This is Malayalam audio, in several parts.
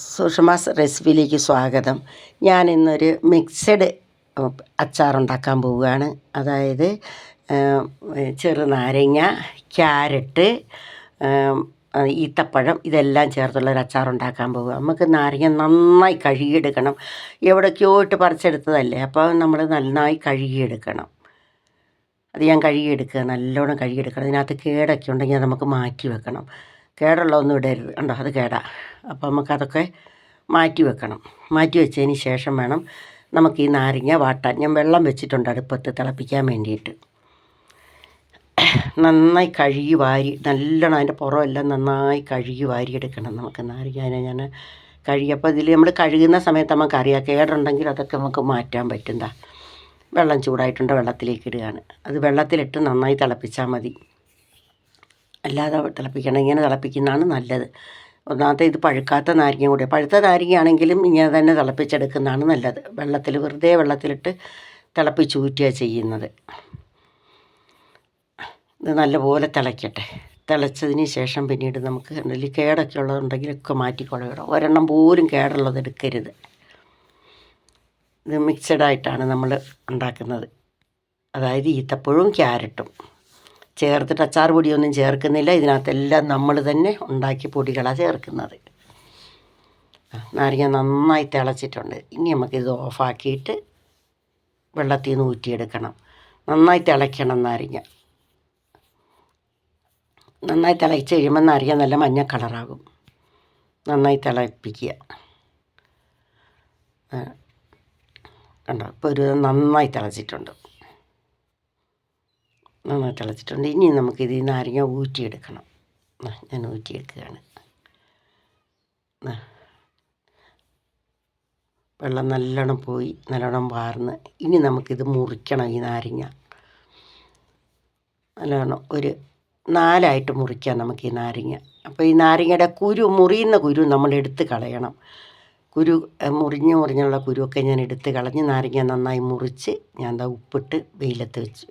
സുഷമാസ് റെസിപ്പിയിലേക്ക് സ്വാഗതം. ഞാൻ ഇന്നൊരു മിക്സഡ് അച്ചാറുണ്ടാക്കാൻ പോവുകയാണ്. അതായത് ചെറുനാരങ്ങ ക്യാരറ്റ് ഈത്തപ്പഴം ഇതെല്ലാം ചേർത്തുള്ള ഒരു അച്ചാറുണ്ടാക്കാൻ പോവുക. നമുക്ക് നാരങ്ങ നന്നായി കഴുകിയെടുക്കണം. എവിടേക്കോ ഇട്ട് പറിച്ചെടുത്തതല്ലേ അപ്പോൾ നമ്മൾ നന്നായി കഴുകിയെടുക്കണം. അത് ഞാൻ കഴുകിയെടുക്കുക നല്ലോണം കഴുകിയെടുക്കണം. അതിനകത്ത് കേടൊക്കെ ഉണ്ടെങ്കിൽ നമുക്ക് മാറ്റി വെക്കണം. കേടുള്ളതൊന്നും ഇടരുത്. കണ്ടോ? അത് കേടാ. അപ്പോൾ നമുക്കതൊക്കെ മാറ്റി വെക്കണം. മാറ്റി വെച്ചതിന് ശേഷം വേണം നമുക്ക് ഈ നാരങ്ങ വാട്ടാൻ ഞാൻ വെള്ളം വെച്ചിട്ടുണ്ട് അടുപ്പത്ത് തിളപ്പിക്കാൻ വേണ്ടിയിട്ട്. നന്നായി കഴുകി വാരി നല്ലോണം അതിന്റെ പുറമെല്ലാം നന്നായി കഴുകി വാരി എടുക്കണം നമുക്ക് നാരങ്ങ. ഞാൻ കഴുകിയപ്പോൾ ഇതിൽ നമ്മൾ കഴുകുന്ന സമയത്ത് നമുക്കറിയാം കേടുണ്ടെങ്കിൽ അതൊക്കെ നമുക്ക് മാറ്റാൻ പറ്റും. ദാ വെള്ളം ചൂടായിട്ടുണ്ട് വെള്ളത്തിലേക്ക് ഇടുകയാണ്. അത് വെള്ളത്തിലിട്ട് നന്നായി തിളപ്പിച്ചാൽ മതി. അല്ലാതെ തിളപ്പിക്കണം. ഇങ്ങനെ തിളപ്പിക്കുന്നതാണ് നല്ലത്. ഒന്നാമത്തെ ഇത് പഴുക്കാത്ത നാരങ്ങ കൂടെ. പഴുത്ത നാരങ്ങയാണെങ്കിലും ഇങ്ങനെ തന്നെ തിളപ്പിച്ചെടുക്കുന്നതാണ് നല്ലത്. വെള്ളത്തിൽ വെറുതെ വെള്ളത്തിലിട്ട് തിളപ്പിച്ചൂറ്റുക ചെയ്യുന്നത്. ഇത് നല്ലപോലെ തിളയ്ക്കട്ടെ. തിളച്ചതിന് ശേഷം പിന്നീട് നമുക്ക് എന്തെങ്കിലും കേടൊക്കെ ഉള്ളതുണ്ടെങ്കിലൊക്കെ മാറ്റിക്കൊള്ളുക ഒരെണ്ണം പോലും കേടുള്ളത് എടുക്കരുത്. ഇത് മിക്സഡായിട്ടാണ് നമ്മൾ ഉണ്ടാക്കുന്നത്. അതായത് ഈത്തപ്പഴവും ക്യാരറ്റും. ചേർത്തിട്ട് അച്ചാർ പൊടിയൊന്നും ചേർക്കുന്നില്ല. ഇതിനകത്തെല്ലാം നമ്മൾ തന്നെ ഉണ്ടാക്കി പൊടികളാണ് ചേർക്കുന്നത്. നാരങ്ങ നന്നായി തിളച്ചിട്ടുണ്ട്. ഇനി നമുക്കിത് ഓഫാക്കിയിട്ട് വെള്ളത്തിൽ നിന്ന് ഊറ്റിയെടുക്കണം. നന്നായി തിളയ്ക്കണം നാരങ്ങ. നന്നായി തിളച്ച് കഴിയുമ്പോൾ നാരങ്ങ നല്ല മഞ്ഞ കളറാകും. നന്നായി തിളപ്പിക്കുക. കണ്ടോ? ഇപ്പോൾ ഒരു നന്നായി തിളച്ചിട്ടുണ്ട്. നന്നായി തിളച്ചിട്ടുണ്ട്. ഇനി നമുക്കിത് നാരങ്ങ ഊറ്റിയെടുക്കണം. ഞാൻ ഊറ്റിയെടുക്കുകയാണ്. വെള്ളം നല്ലോണം പോയി നല്ലോണം വാർന്ന്. ഇനി നമുക്കിത് മുറിക്കണം ഈ നാരങ്ങ. നല്ലോണം ഒരു നാലായിട്ട് മുറിക്കാം നമുക്ക് ഈ നാരങ്ങ. അപ്പോൾ ഈ നാരങ്ങയുടെ കുരു മുറിയുന്ന കുരു നമ്മൾ എടുത്ത് കളയണം. കുരു മുറിഞ്ഞ് മുറിഞ്ഞുള്ള കുരുവൊക്കെ ഞാൻ എടുത്ത് കളഞ്ഞ് നാരങ്ങ നന്നായി മുറിച്ച് ഞാൻ എന്താ ഉപ്പിട്ട് വെയിലത്ത് വെച്ച്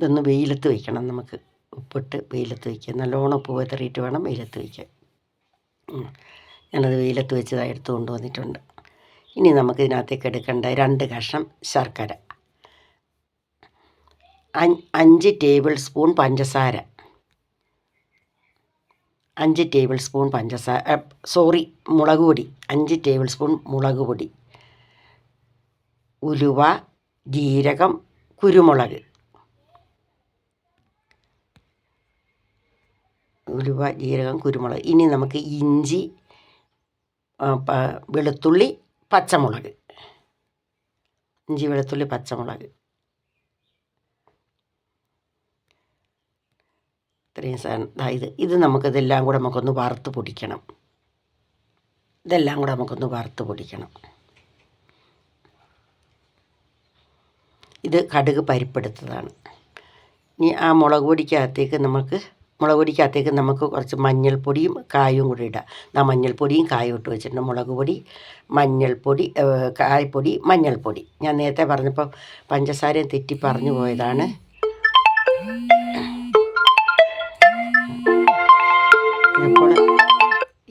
ഇതൊന്ന് വെയിലത്ത് വയ്ക്കണം നമുക്ക്. ഉപ്പിട്ട് വെയിലത്ത് വയ്ക്കുക നല്ലോണം ഉപ്പ് വെതറിയിട്ട് വേണം വെയിലത്ത് വയ്ക്കാൻ. ഞാനത് വെയിലത്ത് വെച്ചതായി എടുത്തു കൊണ്ടുവന്നിട്ടുണ്ട്. ഇനി നമുക്ക് ഇതിനകത്തേക്ക് എടുക്കേണ്ട രണ്ട് കഷ്ണം ശർക്കര. അഞ്ച് ടേബിൾ സ്പൂൺ പഞ്ചസാര. അഞ്ച് ടേബിൾ സ്പൂൺ പഞ്ചസാര സോറി മുളക് പൊടി. അഞ്ച് ടേബിൾ സ്പൂൺ മുളക് പൊടി. ഉലുവ ജീരകം കുരുമുളക്. ഉലുവ ജീരകം കുരുമുളക്. ഇനി നമുക്ക് ഇഞ്ചി വെളുത്തുള്ളി പച്ചമുളക്. ഇഞ്ചി വെളുത്തുള്ളി പച്ചമുളക്. ഇത്രയും സാധനം. ഇത്. ഇത് നമുക്കിതെല്ലാം കൂടെ നമുക്കൊന്ന് വറുത്ത് പൊടിക്കണം. ഇതെല്ലാം കൂടെ നമുക്കൊന്ന് വറുത്ത് പൊടിക്കണം. ഇത് കടുക് പരിപ്പെടുത്തതാണ്. ഇനി ആ മുളക് പൊടിക്കകത്തേക്ക് നമുക്ക് മുളക് പൊടിക്കകത്തേക്ക് നമുക്ക് കുറച്ച് മഞ്ഞൾപ്പൊടിയും കായും കൂടി ഇടാം. ആ മഞ്ഞൾപ്പൊടിയും കായും ഇട്ട് വെച്ചിട്ടുണ്ട്. മുളക് പൊടി മഞ്ഞൾപ്പൊടി കായപ്പൊടി മഞ്ഞൾപ്പൊടി. ഞാൻ നേരത്തെ പറഞ്ഞപ്പോൾ പഞ്ചസാരയും തെറ്റി പറഞ്ഞു പോയതാണ്.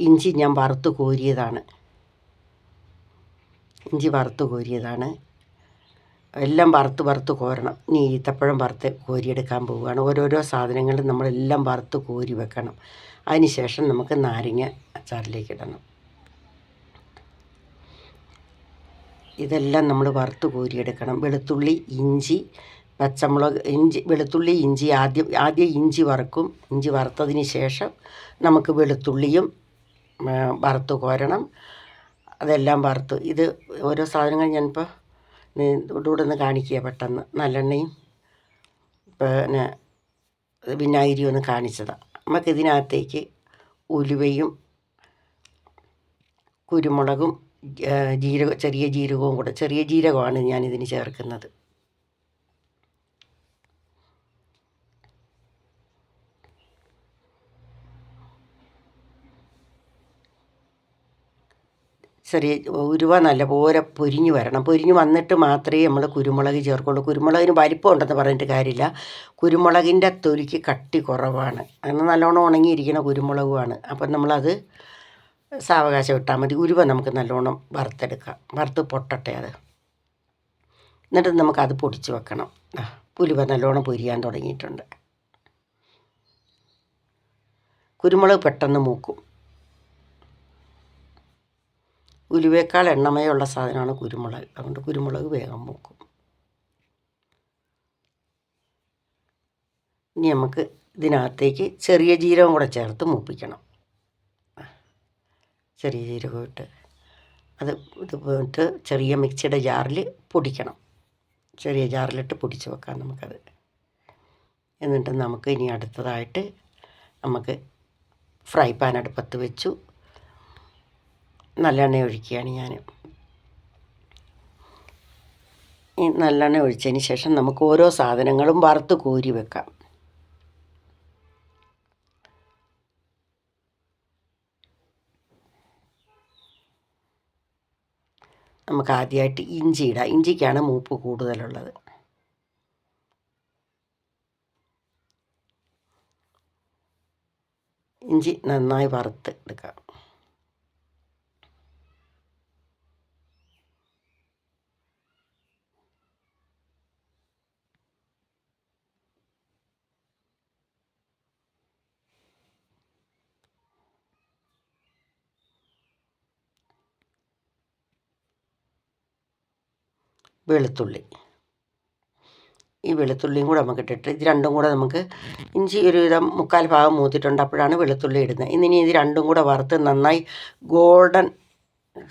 ഇഞ്ചി ഞാൻ വറുത്ത് കോരിയതാണ്. ഇഞ്ചി വറുത്ത് കോരിയതാണ്. എല്ലാം വറുത്ത് വറുത്ത് കോരണം. ഇനി ഈത്തപ്പഴം വറുത്ത് കോരിയെടുക്കാൻ പോവുകയാണ്. ഓരോരോ സാധനങ്ങൾ നമ്മളെല്ലാം വറുത്ത് കോരി വെക്കണം. അതിന് ശേഷം നമുക്ക് നാരങ്ങ അച്ചാറിലേക്ക് ഇടണം. ഇതെല്ലാം നമ്മൾ വറുത്ത് കോരിയെടുക്കണം. വെളുത്തുള്ളി ഇഞ്ചി പച്ചമുളക് ഇഞ്ചി വെളുത്തുള്ളി ഇഞ്ചി ആദ്യം ആദ്യം ഇഞ്ചി വറുക്കും. ഇഞ്ചി വറുത്തതിന് ശേഷം നമുക്ക് വെളുത്തുള്ളിയും വറുത്ത് കോരണം. അതെല്ലാം വറുത്ത് ഇത് ഓരോ സാധനങ്ങൾ ഞാനിപ്പോൾ ഇവിടെ ഒന്ന് കാണിക്കുക പെട്ടെന്ന്. നല്ലെണ്ണയും പിന്നെ വിനാഗിരിയും ഒന്ന് കാണിച്ചതാണ് നമുക്ക് ഇതിനകത്തേക്ക് ഉലുവയും കുരുമുളകും ജീരക ചെറിയ ജീരകവും കൂടെ ചെറിയ ജീരകമാണ് ഞാൻ ഇതിന് ചേർക്കുന്നത്. ചെറിയ ഉരുവ നല്ലപോലെ പൊരിഞ്ഞു വരണം. പൊരിഞ്ഞു വന്നിട്ട് മാത്രമേ നമ്മൾ കുരുമുളക് ചേർക്കുള്ളൂ. കുരുമുളകിന് വലിപ്പം ഉണ്ടെന്ന് പറഞ്ഞിട്ട് കാര്യമില്ല. കുരുമുളകിന്റെ തൊലിക്ക് കട്ടി കുറവാണ്. അങ്ങനെ നല്ലോണം ഉണങ്ങിയിരിക്കുന്ന കുരുമുളകുമാണ്. അപ്പം നമ്മളത് സാവകാശം ഇട്ടാൽ മതി. ഉരുവ നമുക്ക് നല്ലോണം വറുത്തെടുക്കാം. വറുത്ത് പൊട്ടട്ടെ അത്. എന്നിട്ട് നമുക്കത് പൊടിച്ച് വെക്കണം. ഉലുവ നല്ലോണം പൊരിയാൻ തുടങ്ങിയിട്ടുണ്ട്. കുരുമുളക് പെട്ടെന്ന് മൂക്കും. ഉലുവേക്കാൾ എണ്ണമയുള്ള സാധനമാണ് കുരുമുളക്. അതുകൊണ്ട് കുരുമുളക് വേഗം മൂക്കും. ഇനി നമുക്ക് ഇതിനകത്തേക്ക് ചെറിയ ജീരകം കൂടെ ചേർത്ത് മൂപ്പിക്കണം. ചെറിയ ജീരകം ഇട്ട് അത് ഇത് പോയിട്ട് ചെറിയ മിക്സിയുടെ ജാറിൽ പൊടിക്കണം. ചെറിയ ജാറിലിട്ട് പൊടിച്ച് വെക്കാം നമുക്കത്. എന്നിട്ട് നമുക്ക് ഇനി അടുത്തതായിട്ട് നമുക്ക് ഫ്രൈ പാൻ അടുപ്പത്ത് വെച്ചു. നല്ലെണ്ണ ഒഴിക്കുകയാണ് ഞാൻ. ഈ നല്ലെണ്ണ ഒഴിച്ചതിന് ശേഷം നമുക്ക് ഓരോ സാധനങ്ങളും വറുത്ത് കോരി വെക്കാം. നമുക്ക് ആദ്യമായിട്ട് ഇഞ്ചി ഇടാം. ഇഞ്ചിക്കാണ് മൂപ്പ് കൂടുതലുള്ളത്. ഇഞ്ചി നന്നായി വറുത്ത് എടുക്കാം. വെളുത്തുള്ളി. ഈ വെളുത്തുള്ളിയും കൂടെ നമുക്ക് ഇട്ടിട്ട് ഇത് രണ്ടും കൂടെ നമുക്ക് ഇഞ്ചി ഒരു വിധം മുക്കാൽ ഭാഗം മൂത്തിട്ടുണ്ട്. അപ്പോഴാണ് വെളുത്തുള്ളി ഇടുന്നത്. ഇന്നിനി ഇത് രണ്ടും കൂടെ വറുത്ത് നന്നായി ഗോൾഡൻ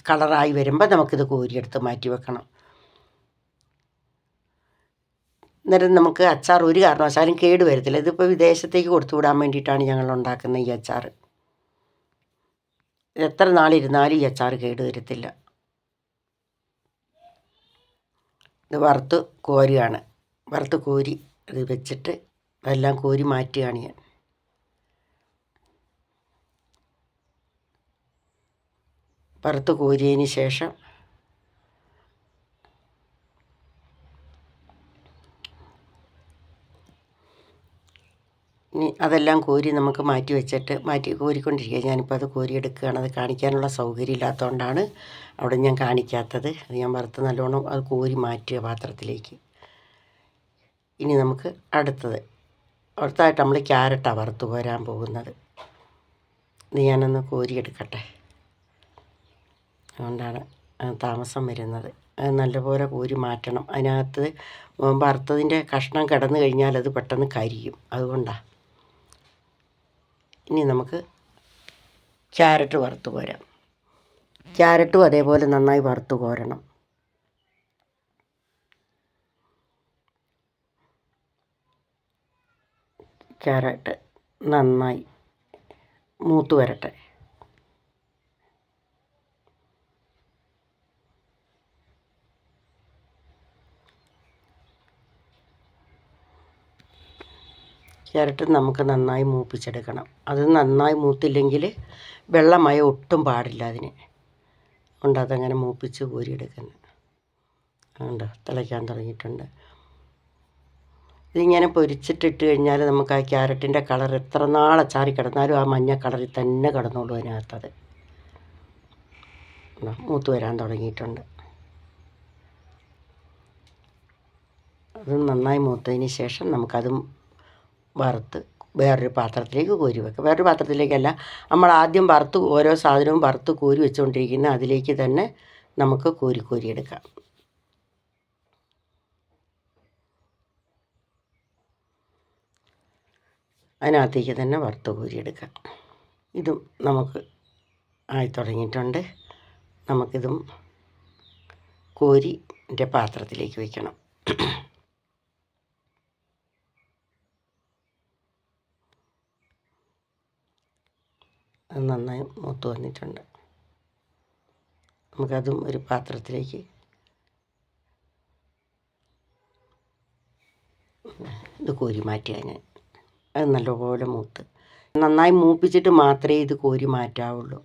കളറായി വരുമ്പോൾ നമുക്കിത് കോരിയെടുത്ത് മാറ്റി വെക്കണം. അന്നേരം നമുക്ക് അച്ചാർ ഒരു കാരണവശാലും കേട് വരത്തില്ല. ഇതിപ്പോൾ വിദേശത്തേക്ക് കൊടുത്തു വിടാൻ വേണ്ടിയിട്ടാണ് ഞങ്ങൾ ഉണ്ടാക്കുന്ന ഈ അച്ചാർ. എത്ര നാളിരുന്നാലും ഈ അച്ചാർ കേട് വരത്തില്ല. ഇത് വറുത്ത് കോരുകയാണ്. വറുത്ത് കോരി അത് വെച്ചിട്ട് അതെല്ലാം കോരി മാറ്റുകയാണ് ഞാൻ. വറുത്ത് കോരിയതിന് ശേഷം ഇനി അതെല്ലാം കോരി നമുക്ക് മാറ്റി വെച്ചിട്ട് മാറ്റി കോരിക്കൊണ്ടിരിക്കുക ഞാനിപ്പോൾ അത് കോരിയെടുക്കുകയാണ്. അത് കാണിക്കാനുള്ള സൗകര്യം ഇല്ലാത്തതുകൊണ്ടാണ് അവിടെ ഞാൻ കാണിക്കാത്തത്. അത് ഞാൻ വറുത്ത് നല്ലോണം അത് കോരി മാറ്റുക പാത്രത്തിലേക്ക്. ഇനി നമുക്ക് അടുത്തത്. അടുത്തായിട്ട് നമ്മൾ ക്യാരറ്റാണ് വറുത്ത് കോരാൻ പോകുന്നത്. ഇത് ഞാനൊന്ന് കോരിയെടുക്കട്ടെ. അതുകൊണ്ടാണ് താമസം വരുന്നത്. അത് നല്ലപോലെ കോരി മാറ്റണം. അതിനകത്ത് വറുത്തതിന്റെ കഷ്ണം കിടന്നു കഴിഞ്ഞാൽ അത് പെട്ടെന്ന് കരിയും. അതുകൊണ്ടാണ് ഇനി നമുക്ക് ക്യാരറ്റ് വറുത്ത് കോരാം. ക്യാരറ്റും അതേപോലെ നന്നായി വറുത്ത് കോരണം. ക്യാരറ്റ് നന്നായി മൂത്ത് വരട്ടെ. ക്യാരറ്റ് നമുക്ക് നന്നായി മൂപ്പിച്ചെടുക്കണം. അത് നന്നായി മൂത്തില്ലെങ്കിൽ വെള്ളമായി ഒട്ടും പാടില്ല അതിന്. ഉണ്ട് അതങ്ങനെ മൂപ്പിച്ച് കോരിയെടുക്കുന്നത് അതുകൊണ്ട് തിളയ്ക്കാൻ തുടങ്ങിയിട്ടുണ്ട്. ഇതിങ്ങനെ പൊരിച്ചിട്ടിട്ട് കഴിഞ്ഞാൽ നമുക്ക് ആ ക്യാരറ്റിന്റെ കളർ എത്ര നാളെ ചാറി കിടന്നാലും ആ മഞ്ഞ കളറിൽ തന്നെ കിടന്നോളൂ അതിനകത്തത്. ഉണ്ടോ? മൂത്ത് വരാൻ തുടങ്ങിയിട്ടുണ്ട്. അത് നന്നായി മൂത്തതിന് ശേഷം നമുക്കതും വറുത്ത് വേറൊരു പാത്രത്തിലേക്ക് കോരി വെക്കുക. വേറൊരു പാത്രത്തിലേക്കല്ല നമ്മൾ ആദ്യം വറുത്ത് ഓരോ സാധനവും വറുത്ത് കോരി വെച്ചുകൊണ്ടിരിക്കുന്ന അതിലേക്ക് തന്നെ നമുക്ക് കോരി കോരി എടുക്കാം. അതിനകത്തേക്ക് തന്നെ വറുത്ത് കോരിയെടുക്കാം ഇതും നമുക്ക് ആയി തുടങ്ങിയിട്ടുണ്ട്. നമുക്കിതും കോരി എന്റെ പാത്രത്തിലേക്ക് വയ്ക്കണം. അത് നന്നായി മൂത്ത് വന്നിട്ടുണ്ട്. നമുക്കതും ഒരു പാത്രത്തിലേക്ക് ഇത് കോരി മാറ്റുക ഞാൻ. അത് നല്ലപോലെ മൂത്ത്. നന്നായി മൂപ്പിച്ചിട്ട് മാത്രമേ ഇത് കോരി മാറ്റാവുള്ളൂ.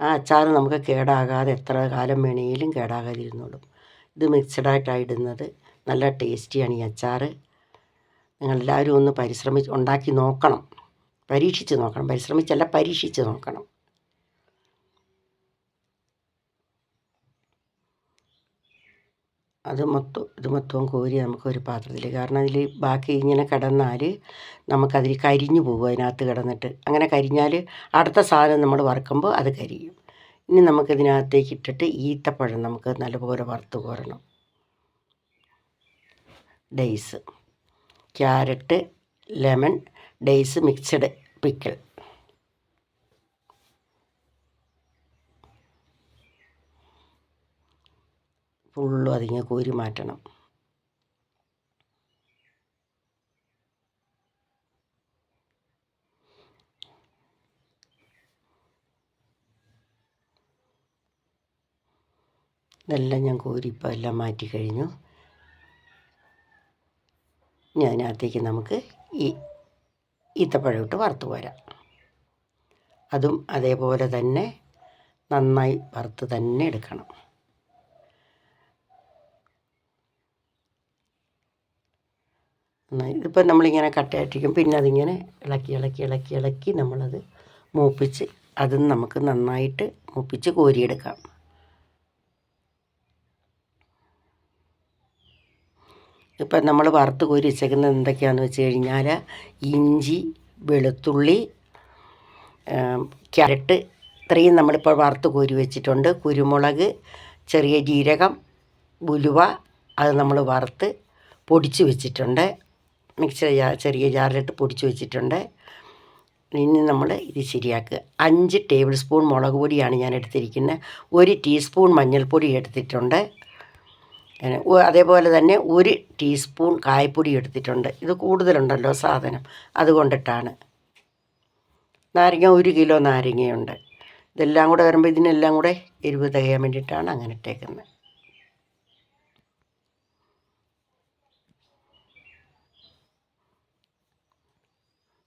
ആ അച്ചാർ നമുക്ക് കേടാകാതെ എത്ര കാലം വേണമെങ്കിലും കേടാകാതെ ഇരുന്നോളും ഇത് മിക്സഡായിട്ടാണ് ഇടുന്നത്. നല്ല ടേസ്റ്റിയാണ് ഈ അച്ചാർ നിങ്ങളെല്ലാവരും ഒന്ന് പരിശ്രമിച്ച് ഉണ്ടാക്കി നോക്കണം. പരീക്ഷിച്ച് നോക്കണം പരിശ്രമിച്ചല്ല പരീക്ഷിച്ച് നോക്കണം. അത് മൊത്തം ഇത് മൊത്തവും കോരി നമുക്കൊരു പാത്രത്തിൽ കാരണം അതിൽ ബാക്കി ഇങ്ങനെ കിടന്നാൽ നമുക്കതിൽ കരിഞ്ഞു പോകും അതിനകത്ത് കിടന്നിട്ട്. അങ്ങനെ കരിഞ്ഞാൽ അടുത്ത സാധനം നമ്മൾ വറുക്കുമ്പോൾ അത് കരിയും. ഇനി നമുക്കിതിനകത്തേക്ക് ഇട്ടിട്ട് ഈത്തപ്പഴം നമുക്ക് നല്ലപോലെ വറുത്ത് കോരണം. Dates. Carrot lemon dates mixed pickle. ഫുള്ളും അതിങ്ങനെ കോരി മാറ്റണം. ഇതെല്ലാം ഞാൻ കോരി ഇപ്പോൾ എല്ലാം മാറ്റി കഴിഞ്ഞു. ഇനി നമുക്ക് ഈ ഈത്തപ്പഴം ഇട്ട് വറുത്ത് പോരാം. അതും അതേപോലെ തന്നെ നന്നായി വറുത്ത് തന്നെ എടുക്കണം. ഇതിപ്പോൾ നമ്മളിങ്ങനെ കട്ടയായിട്ടിരിക്കും. പിന്നെ അതിങ്ങനെ ഇളക്കി ഇളക്കി ഇളക്കി ഇളക്കി നമ്മളത് മൂപ്പിച്ച് അതും നമുക്ക് നന്നായിട്ട് മൂപ്പിച്ച് കോരിയെടുക്കാം. ഇപ്പം നമ്മൾ വറുത്ത് കോരി വെച്ചേക്കുന്നത് എന്തൊക്കെയാണെന്ന് വെച്ച് കഴിഞ്ഞാൽ ഇഞ്ചി വെളുത്തുള്ളി ക്യാരറ്റ് ഇത്രയും നമ്മളിപ്പോൾ വറുത്ത് കോരി വെച്ചിട്ടുണ്ട്. കുരുമുളക് ചെറിയ ജീരകം ഉലുവ അത് നമ്മൾ വറുത്ത് പൊടിച്ച് വെച്ചിട്ടുണ്ട്. മിക്സർ ചെറിയ ജാറിലിട്ട് പൊടിച്ച് വെച്ചിട്ടുണ്ട്. ഇനി നമ്മൾ ഇത് ശരിയാക്കുക. അഞ്ച് ടേബിൾ സ്പൂൺ മുളക് പൊടിയാണ് ഞാൻ എടുത്തിരിക്കുന്നത്. ഒരു ടീസ്പൂൺ മഞ്ഞൾപ്പൊടി എടുത്തിട്ടുണ്ട്. അതേപോലെ തന്നെ ഒരു ടീസ്പൂൺ കായപ്പൊടി എടുത്തിട്ടുണ്ട്. ഇത് കൂടുതലുണ്ടല്ലോ സാധനം. അതുകൊണ്ടിട്ടാണ്. നാരങ്ങ ഒരു കിലോ നാരങ്ങയുണ്ട്. ഇതെല്ലാം കൂടെ വരുമ്പോൾ ഇതിനെല്ലാം കൂടെ എരിവ് തികയാൻ വേണ്ടിയിട്ടാണ് അങ്ങനെ ഇട്ടേക്കുന്നത്.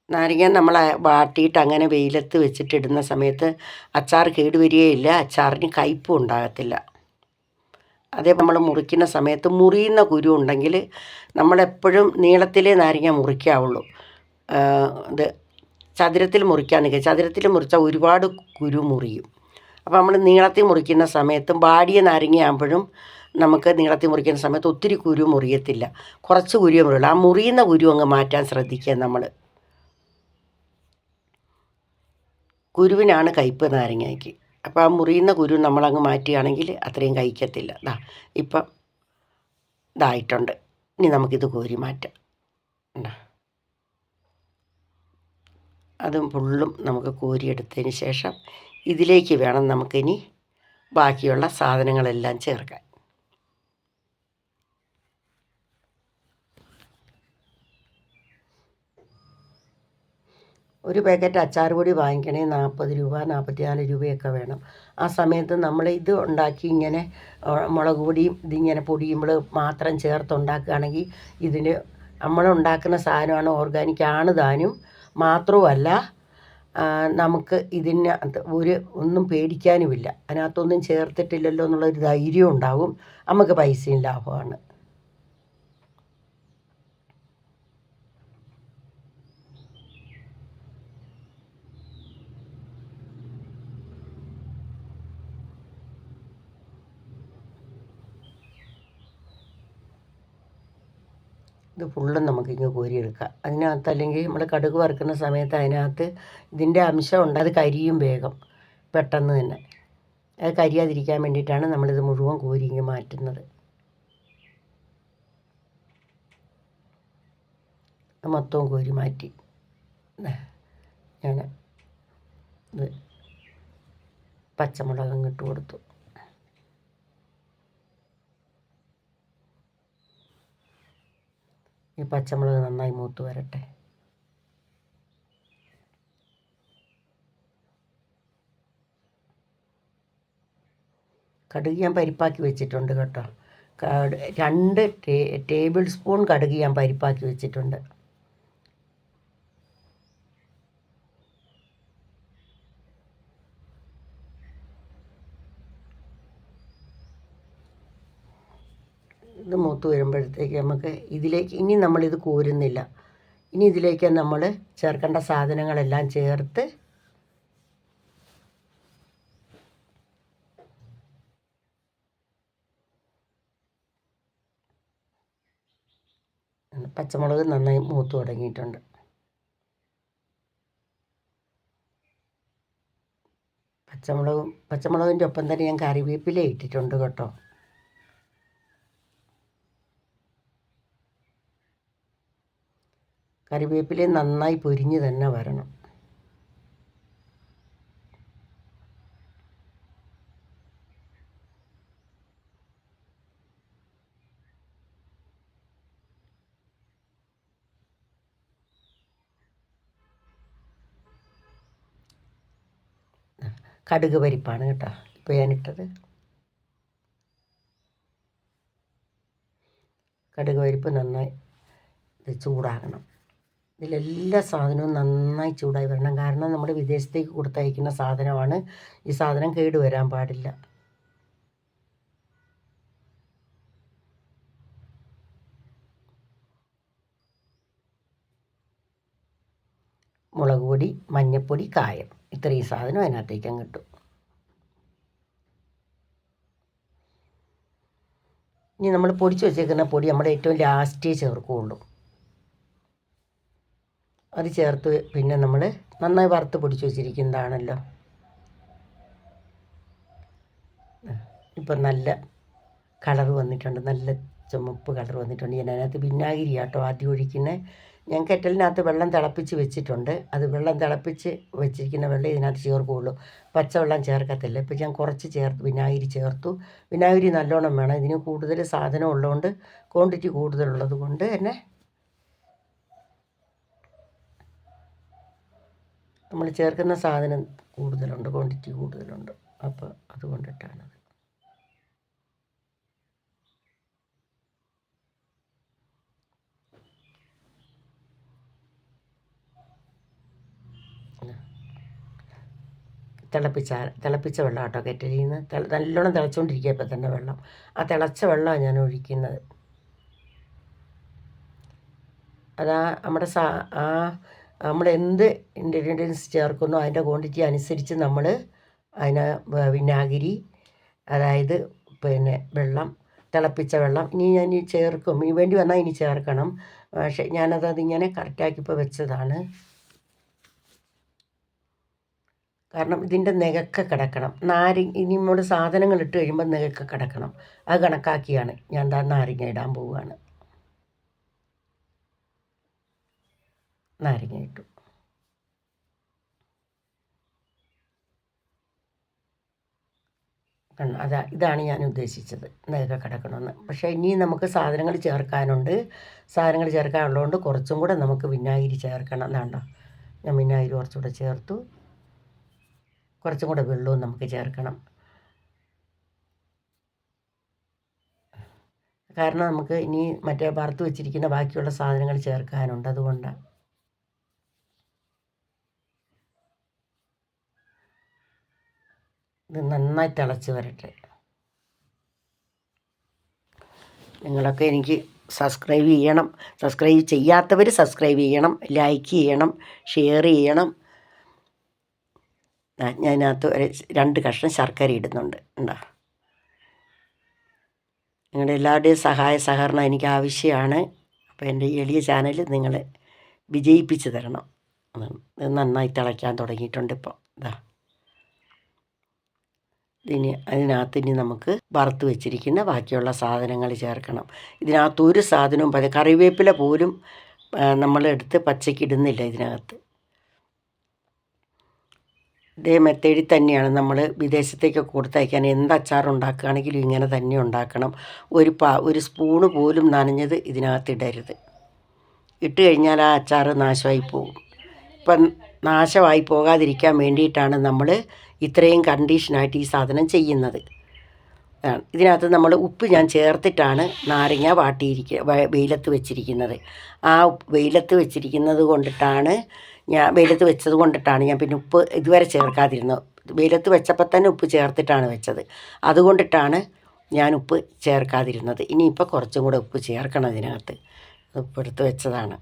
നാരങ്ങ നമ്മൾ വാട്ടിയിട്ട് അങ്ങനെ വെയിലത്ത് വെച്ചിട്ടിടുന്ന സമയത്ത് അച്ചാർ കേടുവരികയില്ല. അച്ചാറിന് കയ്പും ഉണ്ടാകത്തില്ല. അതേ നമ്മൾ മുറിക്കുന്ന സമയത്ത് മുറിയുന്ന കുരു ഉണ്ടെങ്കിൽ നമ്മളെപ്പോഴും നീളത്തിലേ നാരങ്ങ മുറിക്കാവുള്ളൂ. ഇത് ചതുരത്തിൽ മുറിക്കാൻ നിൽക്കുക ചതുരത്തിൽ മുറിച്ചാൽ ഒരുപാട് കുരു മുറിയും. അപ്പോൾ നമ്മൾ നീളത്തിൽ മുറിക്കുന്ന സമയത്തും വാടിയ നാരങ്ങയാകുമ്പോഴും നമുക്ക് നീളത്തിൽ മുറിക്കുന്ന സമയത്ത് ഒത്തിരി കുരു മുറിയത്തില്ല. കുറച്ച് കുരുവേ മുറിയുള്ളൂ ആ മുറിയുന്ന കുരു അങ്ങ് മാറ്റാൻ ശ്രദ്ധിക്കുക നമ്മൾ കുരുവിനാണ് കയ്പ് നാരങ്ങയ്ക്ക്. അപ്പോൾ ആ മുറിയുന്ന കുരു നമ്മളങ്ങ് മാറ്റുകയാണെങ്കിൽ അത്രയും കഴിക്കത്തില്ല. ദാ ഇപ്പം ഇതായിട്ടുണ്ട് ഇനി നമുക്കിത് കോരി മാറ്റാം? അതും ഫുള്ളും നമുക്ക് കോരിയെടുത്തതിന് ശേഷം ഇതിലേക്ക് വേണം നമുക്കിനി ബാക്കിയുള്ള സാധനങ്ങളെല്ലാം ചേർക്കാൻ. ഒരു പാക്കറ്റ് അച്ചാർ പൊടി വാങ്ങിക്കണേ നാൽപ്പത് രൂപ നാൽപ്പത്തിനാല് രൂപയൊക്കെ വേണം. ആ സമയത്ത് നമ്മൾ ഇത് ഉണ്ടാക്കി ഇങ്ങനെ മുളക് പൊടിയും ഇതിങ്ങനെ പൊടിയുമ്പോൾ മാത്രം ചേർത്ത് ഉണ്ടാക്കുകയാണെങ്കിൽ ഇതിന് നമ്മൾ ഉണ്ടാക്കുന്ന സാധനമാണ് ഓർഗാനിക് ആണ് താനും മാത്രവുമല്ല നമുക്ക് ഇതിന് ഒരു ഒന്നും പേടിക്കാനുമില്ല. അതിനകത്തൊന്നും ചേർത്തിട്ടില്ലല്ലോ എന്നുള്ളൊരു ധൈര്യം ഉണ്ടാവും. നമുക്ക് പൈസയും ലാഭമാണ്. ഇത് ഫുള്ളും നമുക്കിങ്ങ് കോരിയെടുക്കാം. അതിനകത്ത് അല്ലെങ്കിൽ നമ്മൾ കടുക് വറുക്കുന്ന സമയത്ത് അതിനകത്ത് ഇതിന്റെ അംശമുണ്ട് അത് കരിയും വേഗം പെട്ടെന്ന് തന്നെ. അത് കരിയാതിരിക്കാൻ വേണ്ടിയിട്ടാണ് നമ്മളിത് മുഴുവൻ കോരി ഇങ്ങ് മാറ്റുന്നത്. മൊത്തവും കോരി മാറ്റി. ഞാൻ ഇത് പച്ചമുളക് ഇട്ട് കൊടുത്തു. ഈ പച്ചമുളക് നന്നായി മൂത്ത് വരട്ടെ. കടുക് ഞാൻ പരിപ്പാക്കി വെച്ചിട്ടുണ്ട് കേട്ടോ. രണ്ട് ടേബിൾ സ്പൂൺ കടുക് ഞാൻ പരിപ്പാക്കി വെച്ചിട്ടുണ്ട്. മൂത്ത് വരുമ്പോഴത്തേക്ക് നമുക്ക് ഇതിലേക്ക് ഇനി നമ്മളിത് കോരുന്നില്ല. ഇനി ഇതിലേക്ക് നമ്മൾ ചേർക്കേണ്ട സാധനങ്ങളെല്ലാം ചേർത്ത് പച്ചമുളക് നന്നായി മൂത്ത് തുടങ്ങിയിട്ടുണ്ട്. പച്ചമുളകും പച്ചമുളകിന്റെ ഒപ്പം തന്നെ ഞാൻ കറിവേപ്പില ഇട്ടിട്ടുണ്ട് കേട്ടോ. കറിവേപ്പില നന്നായി പൊരിഞ്ഞ് തന്നെ വരണം. കടുക് പരിപ്പാണ് കേട്ടോ. ഇപ്പോൾ ഞാനിട്ടത്. കടുക് പരിപ്പ് നന്നായി ചൂടാകണം. ഇതിലെല്ലാ സാധനവും നന്നായി ചൂടായി വരണം. കാരണം നമ്മൾ വിദേശത്തേക്ക് കൊടുത്തയക്കുന്ന സാധനമാണ്. ഈ സാധനം കേടുവരാൻ പാടില്ല. മുളക് പൊടി മഞ്ഞൾപ്പൊടി കായം. ഇത്രയും സാധനം അതിനകത്തേക്ക് അങ്ങ് ഇട്ടു. ഇനി നമ്മൾ പൊടിച്ച് വെച്ചേക്കുന്ന പൊടി നമ്മൾ ഏറ്റവും ലാസ്റ്റേ ചേർക്കുകയുള്ളൂ അത് ചേർത്ത് പിന്നെ നമ്മൾ നന്നായി വറുത്ത് പൊടിച്ച് വെച്ചിരിക്കുന്നതാണല്ലോ ഇപ്പം നല്ല കളർ വന്നിട്ടുണ്ട് നല്ല ചുമപ്പ് കളർ വന്നിട്ടുണ്ട്. ഞാൻ അതിനകത്ത് വിനാഗിരി ആട്ടോ ആദ്യം ഒഴിക്കുന്നത് ഞാൻ കെറ്റലിനകത്ത് വെള്ളം തിളപ്പിച്ച് വെച്ചിട്ടുണ്ട്. അത് വെള്ളം തിളപ്പിച്ച് വെച്ചിരിക്കുന്ന വെള്ളം ഇതിനകത്ത് ചേർക്കുകയുള്ളൂ പച്ചവെള്ളം ചേർക്കത്തില്ല. ഇപ്പം ഞാൻ കുറച്ച് ചേർത്ത് വിനാഗിരി ചേർത്തു. വിനാഗിരി നല്ലോണം വേണം. ഇതിന് കൂടുതൽ സാധനം ഉള്ളതുകൊണ്ട് ക്വാണ്ടിറ്റി കൂടുതലുള്ളത് കൊണ്ട് തന്നെ നമ്മൾ ചേർക്കുന്ന സാധനം കൂടുതലുണ്ട് ക്വാണ്ടിറ്റി കൂടുതലുണ്ട്. അപ്പോൾ അതുകൊണ്ടിട്ടാണത് തിളപ്പിച്ച തിളപ്പിച്ച വെള്ളം കേട്ടോ നിന്ന് നല്ലോണം തിളച്ചുകൊണ്ടിരിക്കുക ഇപ്പം തന്നെ വെള്ളം. ആ തിളച്ച വെള്ളമാണ് ഞാൻ ഒഴിക്കുന്നത്. അതാ നമ്മുടെ സാ ആ നമ്മൾ എന്ത് ഇൻഗ്രീഡിയൻസ് ചേർക്കുന്നു അതിന്റെ ക്വാണ്ടിറ്റി അനുസരിച്ച് നമ്മൾ അതിന് വിനാഗിരി അതായത് പിന്നെ വെള്ളം തിളപ്പിച്ച വെള്ളം ഇനി ഞാൻ ഇനി ചേർക്കും. ഇനി വേണ്ടി വന്നാൽ ഇനി ചേർക്കണം. പക്ഷേ ഞാനത് അതിങ്ങനെ കറക്റ്റാക്കിപ്പോൾ വെച്ചതാണ്. കാരണം ഇതിന്റെ നികക്ക കിടക്കണം. നാരി ഇനി നമ്മുടെ സാധനങ്ങൾ ഇട്ട് കഴിയുമ്പോൾ നികക്ക കിടക്കണം. അത് കണക്കാക്കിയാണ്. ഞാൻ താ നാരങ്ങ ഇടാൻ പോവുകയാണ്. നാരങ്ങ ഇട്ടു. അതാ ഇതാണ് ഞാൻ ഉദ്ദേശിച്ചത്. നേരെ കിടക്കണമെന്ന്. പക്ഷേ ഇനി നമുക്ക് സാധനങ്ങൾ ചേർക്കാനുണ്ട്. സാധനങ്ങൾ ചേർക്കാനുള്ളതുകൊണ്ട് കുറച്ചും കൂടെ നമുക്ക് വിനാഗിരി ചേർക്കണം. എന്നാണ്ടോ ഞാൻ വിനാഗിരി കുറച്ചുകൂടെ ചേർത്തു. കുറച്ചും കൂടെ വെള്ളവും നമുക്ക് ചേർക്കണം. കാരണം നമുക്ക് ഇനി മറ്റേ വറുത്ത് വെച്ചിരിക്കുന്ന ബാക്കിയുള്ള സാധനങ്ങൾ ചേർക്കാനുണ്ട്. അതുകൊണ്ടാണ് ഇത് നന്നായി തിളച്ച് വരട്ടെ. നിങ്ങളൊക്കെ എനിക്ക് സബ്സ്ക്രൈബ് ചെയ്യണം. സബ്സ്ക്രൈബ് ചെയ്യാത്തവർ സബ്സ്ക്രൈബ് ചെയ്യണം. ലൈക്ക് ചെയ്യണം. ഷെയർ ചെയ്യണം. ഞാനകത്ത് ഒരു രണ്ട് കഷ്ണം ശർക്കര ഇടുന്നുണ്ട്. ഉണ്ടോ? നിങ്ങളുടെ എല്ലാവരുടെയും സഹായ സഹകരണം എനിക്ക് ആവശ്യമാണ്. അപ്പോൾ എന്റെ എളിയ ചാനൽ നിങ്ങൾ വിജയിപ്പിച്ച് തരണം. നന്നായി തിളയ്ക്കാൻ തുടങ്ങിയിട്ടുണ്ട് ഇപ്പോൾ ഇതാ ഇനി അതിനകത്ത് ഇനി നമുക്ക് വറുത്ത് വെച്ചിരിക്കുന്ന ബാക്കിയുള്ള സാധനങ്ങൾ ചേർക്കണം. ഇതിനകത്ത് ഒരു സാധനവും പല കറിവേപ്പില പോലും നമ്മളെടുത്ത് പച്ചയ്ക്ക് ഇടുന്നില്ല ഇതിനകത്ത്. ഇതേ മെത്തേഡിൽ തന്നെയാണ് നമ്മൾ വിദേശത്തേക്ക് കൊടുത്തയക്കാൻ എന്ത് അച്ചാർ ഉണ്ടാക്കുകയാണെങ്കിലും ഇങ്ങനെ തന്നെ ഉണ്ടാക്കണം. ഒരു പാ ഒരു സ്പൂണ് പോലും നനഞ്ഞത് ഇതിനകത്ത് ഇടരുത്. ഇട്ട് കഴിഞ്ഞാൽ ആ അച്ചാർ നാശമായി പോകും. ഇപ്പം നാശമായി പോകാതിരിക്കാൻ വേണ്ടിയിട്ടാണ് നമ്മൾ ഇത്രയും കണ്ടീഷനായിട്ട് ഈ സാധനം ചെയ്യുന്നത്. ഇതിനകത്ത് നമ്മൾ ഉപ്പ് ഞാൻ ചേർത്തിട്ടാണ് നാരങ്ങ വാട്ടിയിരിക്കുക വെയിലത്ത് വെച്ചിരിക്കുന്നത്. ആ വെയിലത്ത് വെച്ചിരിക്കുന്നത് കൊണ്ടിട്ടാണ് ഞാൻ വെയിലത്ത് വെച്ചത് കൊണ്ടിട്ടാണ് ഞാൻ പിന്നെ ഉപ്പ് ഇതുവരെ ചേർക്കാതിരുന്നത്. വെയിലത്ത് വെച്ചപ്പോൾ തന്നെ ഉപ്പ് ചേർത്തിട്ടാണ് വെച്ചത്. അതുകൊണ്ടിട്ടാണ് ഞാൻ ഉപ്പ് ചേർക്കാതിരുന്നത്. ഇനിയിപ്പോൾ കുറച്ചും കൂടെ ഉപ്പ് ചേർക്കണം ഇതിനകത്ത്. ഉപ്പ് എടുത്ത് വെച്ചതാണ്.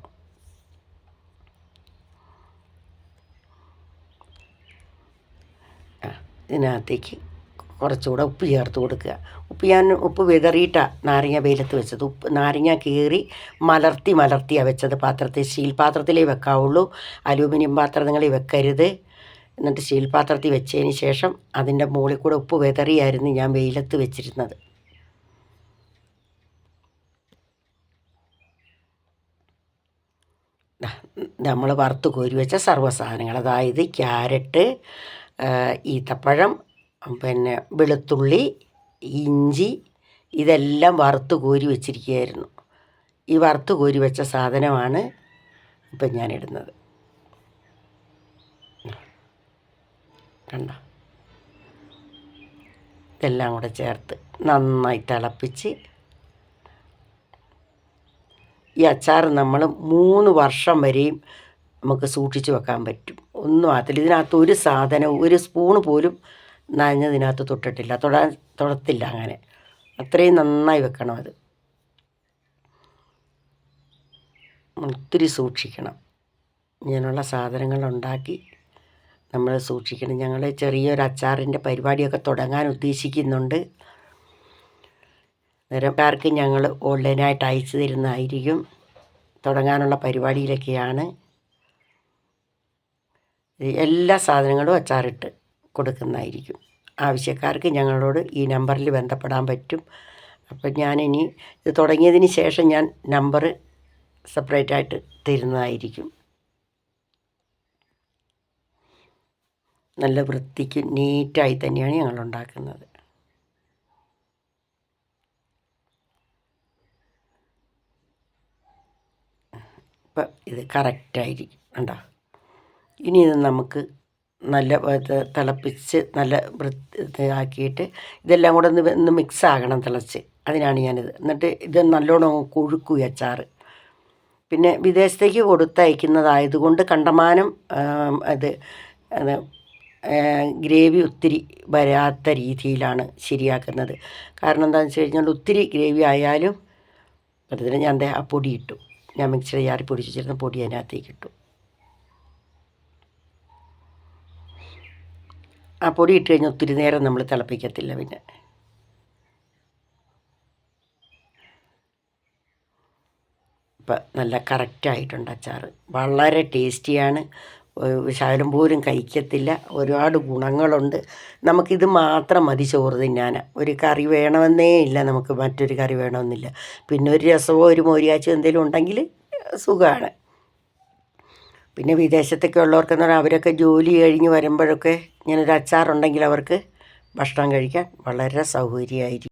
ഇതിനകത്തേക്ക് കുറച്ചുകൂടെ ഉപ്പ് ചേർത്ത് കൊടുക്കുക. ഉപ്പ് ഞാൻ ഉപ്പ് വിതറിയിട്ടാണ് നാരങ്ങ വെയിലത്ത് വെച്ചത്. ഉപ്പ് നാരങ്ങ കീറി മലർത്തി മലർത്തിയാണ് വെച്ചത് പാത്രത്തിൽ. സ്റ്റീൽ പാത്രത്തിലേ വെക്കാവുള്ളൂ. അലൂമിനിയം പാത്രങ്ങളിൽ വെക്കരുത്. എന്നിട്ട് സ്റ്റീൽ പാത്രത്തിൽ വെച്ചതിന് ശേഷം അതിന്റെ മുകളിൽ കൂടെ ഉപ്പ് വിതറിയായിരുന്നു ഞാൻ വെയിലത്ത് വെച്ചിരുന്നത്. നമ്മൾ വറുത്ത് കോരി വെച്ച സർവസാധനങ്ങൾ അതായത് ക്യാരറ്റ് ഈത്തപ്പഴം പിന്നെ വെളുത്തുള്ളി ഇഞ്ചി ഇതെല്ലാം വറുത്ത് കോരി വെച്ചിരിക്കുകയായിരുന്നു. ഈ വറുത്ത് കോരി വെച്ച സാധനമാണ് ഇപ്പം ഞാൻ ഇടുന്നത് കണ്ടോ? ഇതെല്ലാം കൂടെ ചേർത്ത് നന്നായി തിളപ്പിച്ച് ഈ അച്ചാർ നമ്മൾ മൂന്ന് വർഷം വരെയും നമുക്ക് സൂക്ഷിച്ച് വെക്കാൻ പറ്റും. ഒന്നും ആകത്തില്ല. ഇതിനകത്ത് ഒരു സാധനം ഒരു സ്പൂണ് പോലും നനഞ്ഞതിനകത്ത് തൊട്ടിട്ടില്ല. തൊടാൻ തൊടത്തില്ല അങ്ങനെ. അത്രയും നന്നായി വെക്കണം അത്. ഒത്തിരി സൂക്ഷിക്കണം. ഇങ്ങനെയുള്ള സാധനങ്ങൾ ഉണ്ടാക്കി നമ്മൾ സൂക്ഷിക്കണം. ഞങ്ങൾ ചെറിയൊരു അച്ചാറിന്റെ പരിപാടിയൊക്കെ തുടങ്ങാൻ ഉദ്ദേശിക്കുന്നുണ്ട്. നിരക്കാർക്ക് ഞങ്ങൾ ഓൺലൈനായിട്ട് അയച്ചു തരുന്നതായിരിക്കും. തുടങ്ങാനുള്ള പരിപാടിയിലൊക്കെയാണ്. എല്ലാ സാധനങ്ങളും അച്ചാറിട്ട് കൊടുക്കുന്നതായിരിക്കും. ആവശ്യക്കാർക്ക് ഞങ്ങളോട് ഈ നമ്പറിൽ ബന്ധപ്പെടാൻ പറ്റും. അപ്പം ഞാനിനി ഇത് തുടങ്ങിയതിന് ശേഷം ഞാൻ നമ്പർ സെപ്പറേറ്റ് ആയിട്ട് തരുന്നതായിരിക്കും. നല്ല വൃത്തിക്ക് നീറ്റായി തന്നെയാണ് ഞങ്ങൾ ഉണ്ടാക്കുന്നത് ഇപ്പം ഇത് കറക്റ്റായിരിക്കും. കണ്ടോ? ഇനി ഇത് നമുക്ക് നല്ല തിളപ്പിച്ച് നല്ല വൃത്തി ആക്കിയിട്ട് ഇതെല്ലാം കൂടെ ഒന്ന് ഒന്ന് മിക്സ് ആകണം തിളച്ച്. അതിനാണ് ഞാനിത്. എന്നിട്ട് ഇത് നല്ലോണം കൊഴുക്കും അച്ചാർ പിന്നെ വിദേശത്തേക്ക് കൊടുത്തയക്കുന്നതായതുകൊണ്ട് കണ്ടമാനം അത് ഗ്രേവി ഒത്തിരി വരാത്ത രീതിയിലാണ് ശരിയാക്കുന്നത്. കാരണം എന്താണെന്ന് വെച്ച് കഴിഞ്ഞാൽ ഒത്തിരി ഗ്രേവി ആയാലും അതിന് ഞാൻ ആ പൊടി ഇട്ടു. ഞാൻ മിക്സിയുടെ ജാറിൽ പൊടിച്ചിരുന്ന പൊടി അതിനകത്തേക്ക് ഇട്ടു. ആ പൊടി ഇട്ട് കഴിഞ്ഞാൽ ഒത്തിരി നേരം നമ്മൾ തിളപ്പിക്കത്തില്ല പിന്നെ. ഇപ്പം നല്ല കറക്റ്റായിട്ടുണ്ട് അച്ചാർ വളരെ ടേസ്റ്റിയാണ്. ശകലം പോലും കഴിക്കത്തില്ല. ഒരുപാട് ഗുണങ്ങളുണ്ട്. നമുക്കിത് മാത്രം മതി ചോറ് തിന്നാൻ. ഒരു കറി വേണമെന്നേ ഇല്ല നമുക്ക്. മറ്റൊരു കറി വേണമെന്നില്ല. പിന്നെ ഒരു രസമോ ഒരു മോരിയാച്ചോ എന്തെങ്കിലും ഉണ്ടെങ്കിൽ സുഖമാണ് പിന്നെ വിദേശത്തൊക്കെ ഉള്ളവർക്കെന്ന് പറഞ്ഞാൽ അവരൊക്കെ ജോലി കഴിഞ്ഞ് വരുമ്പോഴൊക്കെ ഇങ്ങനൊരു അച്ചാറുണ്ടെങ്കിൽ അവർക്ക് ഭക്ഷണം കഴിക്കാൻ വളരെ സൗകര്യമായിരിക്കും.